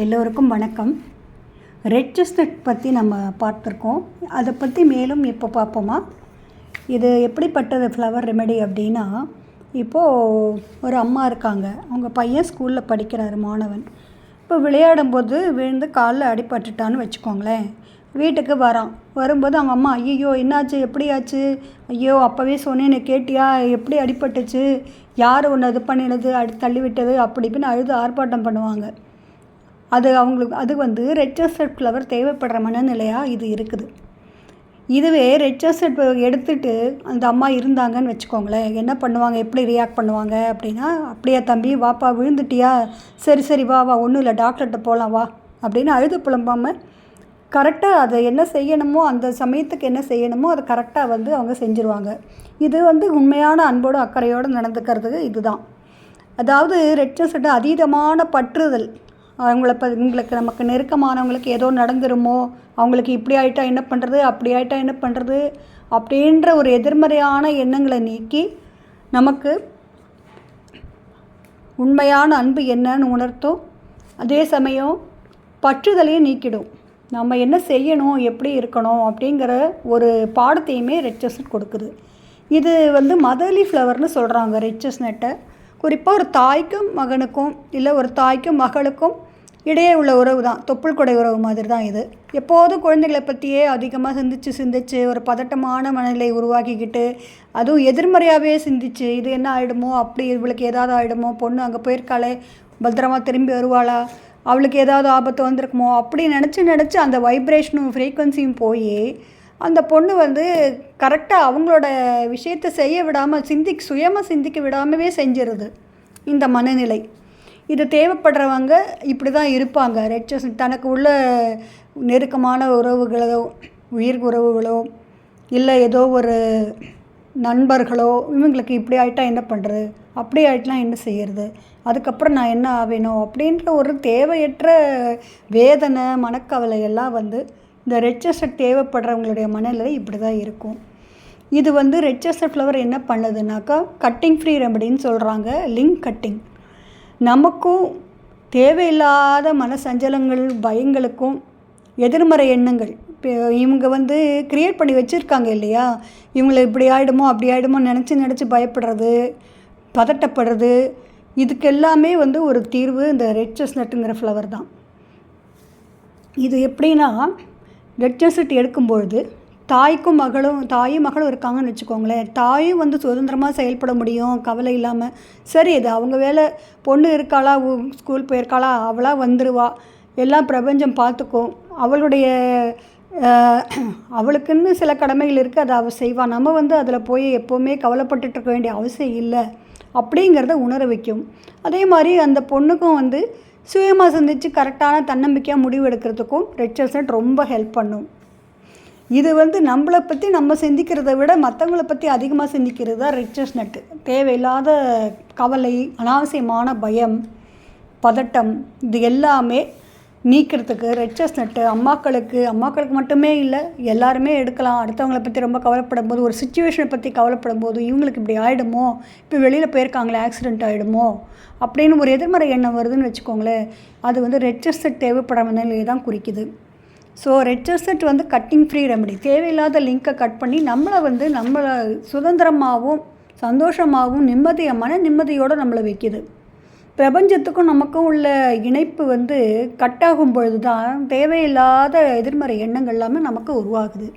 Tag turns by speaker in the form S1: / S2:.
S1: எல்லோருக்கும் வணக்கம். Red chestnut பற்றி நம்ம பார்த்துருக்கோம். அதை பற்றி மேலும் இப்போ பார்ப்போமா? இது எப்படிப்பட்டது ஃப்ளவர் ரெமெடி அப்படின்னா இப்போது ஒரு அம்மா இருக்காங்க. அவங்க பையன் ஸ்கூலில் படிக்கிறாரு மாணவன். இப்போ விளையாடும்போது விழுந்து காலில் அடிபட்டுட்டான்னு வச்சுக்கோங்களேன். வீட்டுக்கு வரான். வரும்போது அவங்க அம்மா ஐயோ என்னாச்சு? எப்படி ஆச்சு ஐயோ அப்போவே சொன்னேன்னு கேட்டியா? எப்படி அடிபட்டுச்சு? யார் ஒன்று இது பண்ணினது? அடி தள்ளி விட்டது அப்படி இப்படின்னு அழுது ஆர்ப்பாட்டம் பண்ணுவாங்க. அது அவங்களுக்கு அது வந்து ரெட்ஜஸ்டட் ஃப்ளவர் தேவைப்படுற மனநிலையாக இது இருக்குது. இதுவே ரெட் செஸ்ட் எடுத்துட்டு அந்த அம்மா இருந்தாங்கன்னு வச்சுக்கோங்களேன். என்ன பண்ணுவாங்க? எப்படி ரியாக்ட் பண்ணுவாங்க? அப்படின்னா அப்படியா தம்பி வாப்பா விழுந்துட்டியா? சரி சரி வா வா ஒன்றும் இல்லை டாக்டர்கிட்ட போகலாம் வா. அப்படின்னு அழுது புலம்பாமல் கரெக்டாக அதை என்ன செய்யணுமோ அந்த சமயத்துக்கு என்ன செய்யணுமோ அதை கரெக்டாக வந்து அவங்க செஞ்சுருவாங்க. இது வந்து உண்மையான அன்போடு அக்கறையோடு நடந்துக்கிறதுக்கு இதுதான். அதாவது ரெட் அதீதமான பற்றுதல் அவங்கள ப உங்களுக்கு நமக்கு நெருக்கமானவங்களுக்கு ஏதோ நடந்துருமோ அவங்களுக்கு இப்படி ஆயிட்டா என்ன பண்ணுறது அப்படி ஆயிட்டா என்ன பண்ணுறது அப்படின்ற ஒரு எதிர்மறையான எண்ணங்களை நீக்கி நமக்கு உண்மையான அன்பு என்னன்னு உணர்த்தும். அதே சமயம் பற்றுதலையும் நீக்கிடும். நம்ம என்ன செய்யணும் எப்படி இருக்கணும் அப்படிங்கிற ஒரு பாடத்தையுமே ரெச்சஸ் கொடுக்குது. இது வந்து மதர்லி ஃப்ளவர்னு சொல்கிறாங்க ரெச்சஸ் நெட்டை குறிப்பாக ஒரு தாய்க்கும் மகனுக்கும் இல்லை ஒரு தாய்க்கும் மகளுக்கும் இடையே உள்ள உறவு தான். தொப்புள் கொடை உறவு மாதிரி தான் இது. எப்போதும் குழந்தைகளை பற்றியே அதிகமாக சிந்திச்சு சிந்திச்சு ஒரு பதட்டமான மனநிலை உருவாக்கிக்கிட்டு அதுவும் எதிர்மறையாகவே சிந்திச்சு இது என்ன ஆகிடுமோ அப்படி இவளுக்கு ஏதாவது ஆகிடுமோ பொண்ணு அங்கே போயிருக்காளே பத்திரமா திரும்பி வருவாளா அவளுக்கு ஏதாவது ஆபத்து வந்திருக்குமோ அப்படி நினச்சி நினச்சி அந்த வைப்ரேஷனும் ஃப்ரீக்குவன்சியும் போய் அந்த பொண்ணு வந்து கரெக்டாக அவங்களோட விஷயத்தை செய்ய விடாமல் சிந்தி சுயமாக சிந்திக்க விடாமவே செஞ்சிருது இந்த மனநிலை. இது தேவைப்படுறவங்க இப்படி தான் இருப்பாங்க ரெச்சஸ் தனக்கு உள்ள நெருக்கமான உறவுகளோ உயிர் உறவுகளோ இல்லை ஏதோ ஒரு நண்பர்களோ இவங்களுக்கு இப்படி ஆகிட்டா என்ன பண்ணுறது அப்படி ஆகிட்டுனா என்ன செய்யறது? அதுக்கப்புறம் நான் என்ன ஆவேணும்? அப்படின்ற ஒரு தேவையற்ற வேதனை மனக்கவலை எல்லாம் வந்து இந்த ரெச்சஸ்ட் தேவைப்படுறவங்களுடைய மனநிலை இப்படி தான் இருக்கும். இது வந்து ரெச்சஸ்ட் ஃப்ளவர் என்ன பண்ணுதுனாக்கா கட்டிங் ஃப்ரீ ரெமடின்னு சொல்கிறாங்க லிங்க் கட்டிங் நமக்கும் தேவையில்லாத மன சஞ்சலங்கள் பயங்களுக்கும் எதிர்மறை எண்ணங்கள். இப்போ இவங்க வந்து க்ரியேட் பண்ணி வச்சுருக்காங்க இல்லையா? இவங்களை இப்படி ஆகிடுமோ அப்படி ஆகிடுமோ நினச்சி நினச்சி பயப்படுறது பதட்டப்படுறது இதுக்கு எல்லாமே வந்து ஒரு தீர்வு இந்த ரெட் செஸ்னட்டுங்கிற ஃப்ளவர் தான். இது எப்படின்னா ரெட் எடுக்கும் எடுக்கும்பொழுது தாய்க்கும் மகளும் தாயும் மகளும் இருக்காங்கன்னு வச்சுக்கோங்களேன். தாயும் வந்து சுதந்திரமாக செயல்பட முடியும் கவலை இல்லாமல் சரி இது அவங்க வேலை பொண்ணு இருக்காளா ஸ்கூல் போயிருக்காளா அவளாக வந்துடுவா எல்லாம் பிரபஞ்சம் பார்த்துக்கும். அவளுடைய அவளுக்குன்னு சில கடமைகள் இருக்குது அதை அவள் செய்வாள் நம்ம வந்து அதில் போய் எப்போவுமே கவலைப்பட்டுட்டு இருக்க வேண்டிய அவசியம் இல்லை. அப்படிங்கிறத உணர வைக்கும். அதே மாதிரி அந்த பொண்ணுக்கும் வந்து சுயமாக சிந்திச்சு கரெக்டான தன்னம்பிக்கையாக முடிவு எடுக்கிறதுக்கும் ரெட் ரொம்ப ஹெல்ப் பண்ணும். இது வந்து நம்மளை பற்றி நம்ம சிந்திக்கிறத விட மற்றவங்கள பற்றி அதிகமாக சிந்திக்கிறது தான் ரிச்சஸ் நட்டு தேவையில்லாத கவலை அனாவசியமான பயம் பதட்டம் இது எல்லாமே நீக்கிறதுக்கு ரெச்சஸ் நட்டு அம்மாக்களுக்கு அம்மாக்களுக்கு மட்டுமே இல்லை எல்லாருமே எடுக்கலாம். அடுத்தவங்கள பற்றி ரொம்ப கவலைப்படும் போது ஒரு சுச்சுவேஷனை பற்றி கவலைப்படும் போது இவங்களுக்கு இப்படி ஆகிடுமோ இப்போ வெளியில் போயிருக்காங்களே ஆக்சிடெண்ட் ஆகிடுமோ அப்படின்னு ஒரு எதிர்மறை எண்ணம் வருதுன்னு வச்சுக்கோங்களேன். அது வந்து ரெச்சஸ் தேவைப்பட நிலையை தான் குறிக்குது. ஸோ ரெட் செட் வந்து கட்டிங் ஃப்ரீ ரெமடி தேவையில்லாத லிங்க்கை கட் பண்ணி நம்மளை வந்து நம்மளை சுதந்திரமாகவும் சந்தோஷமாகவும் நிம்மதியை மன நிம்மதியோடு நம்மளை வைக்கிது. பிரபஞ்சத்துக்கும் நமக்கும் உள்ள இணைப்பு வந்து கட்டாகும் பொழுது தான் தேவையில்லாத எதிர்மறை எண்ணங்கள் எல்லாமே நமக்கு உருவாகுது.